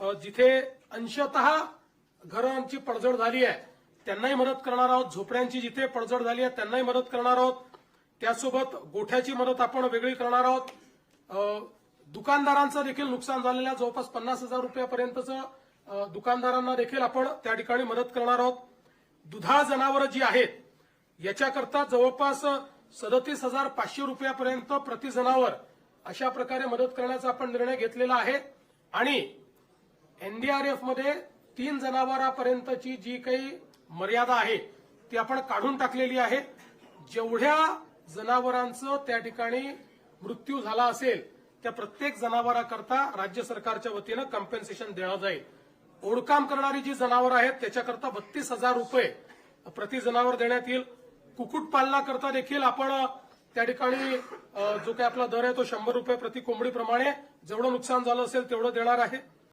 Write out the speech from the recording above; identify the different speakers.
Speaker 1: जिथे अंशतः घरांची पडझड झाली आहे त्यांनाही मदत करणार आहोत. झोपड्यांची जिथे पडझड झाली आहे त्यांनाही मदत करणार आहोत. त्यासोबत गोठ्याची मदत आपण वेगळी करणार आहोत. दुकानदारांचं देखील नुकसान झालेल्या जवळपास पन्नास हजार रुपयापर्यंतचं दुकानदारांना देखील आपण त्या ठिकाणी मदत करणार आहोत. दुधाळ जनावरं जी आहेत याच्याकरता जवळपास सदतीस हजार पाचशे रुपयापर्यंत प्रति जनावर अशा प्रकारे मदत करण्याचा आपण निर्णय घेतलेला आहे. आणि एनडीआरएफमध्ये तीन जनावरांपर्यंतची जी काही मर्यादा आहे ती आपण काढून टाकलेली आहे. जेवढ्या जनावरांचं त्या ठिकाणी मृत्यू झाला असेल त्या प्रत्येक जनावराकरता राज्य सरकारच्या वतीनं कम्पेन्सेशन देणं जाईल. ओढकाम करणारी जी जनावरं आहेत त्याच्याकरता बत्तीस हजार रुपये प्रति जनावर देण्यात येईल. कुक्कुटपालनाकरता देखील आपण त्या ठिकाणी जो काही आपला दर आहे तो शंभर रुपये प्रति कोंबडीप्रमाणे जेवढं नुकसान झालं असेल तेवढं देणार आहे.